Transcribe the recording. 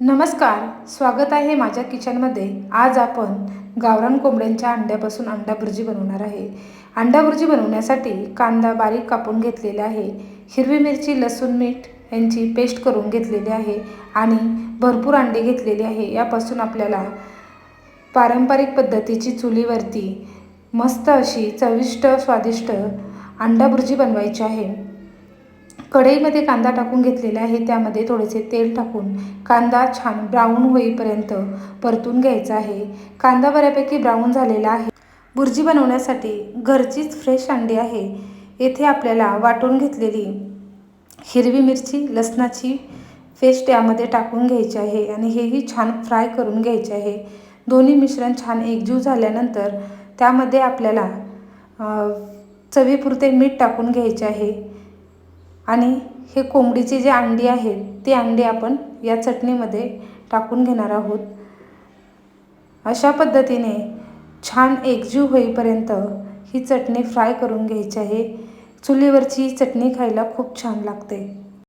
नमस्कार स्वागत आहे माझ्या किचनमध्ये. आज आपण गावरान कोंबड्यांच्या अंड्यापासून अंडा भुर्जी बनवणार आहे. अंडा भुर्जी बनवण्यासाठी कांदा बारीक कापून घेतलेला आहे. हिरवी मिरची लसूण मीठ यांची पेस्ट करून घेतलेली आहे आणि भरपूर अंडे घेतलेले आहे. यापासून आपल्याला पारंपरिक पद्धतीची चुलीवरती मस्त अशी चविष्ट स्वादिष्ट अंडा भुर्जी बनवायची आहे. कढईमध्ये कांदा टाकून घेतलेला आहे. त्यामध्ये थोडेसे तेल टाकून कांदा छान ब्राऊन होईपर्यंत परतून घ्यायचा आहे. कांदा बऱ्यापैकी ब्राऊन झालेला आहे. बुर्जी बनवण्यासाठी घरचीच फ्रेश अंडी आहे. येथे आपल्याला वाटून घेतलेली हिरवी मिरची लसणाची पेस्ट यामध्ये टाकून घ्यायची आहे आणि हेही छान फ्राय करून घ्यायचे आहे. दोन्ही मिश्रण छान एकजीव झाल्यानंतर त्यामध्ये आपल्याला चवीपुरते मीठ टाकून घ्यायचे आहे. आणि हे कोंबडीचे जे अंडी आहेत ते अंडी आपण या चटणीमध्ये टाकून घेणार आहोत. अशा पद्धतीने छान एकजीव होईपर्यंत ही चटणी फ्राय करून घ्यायची आहे. चुलीवरची चटणी खायला खूप छान लागते.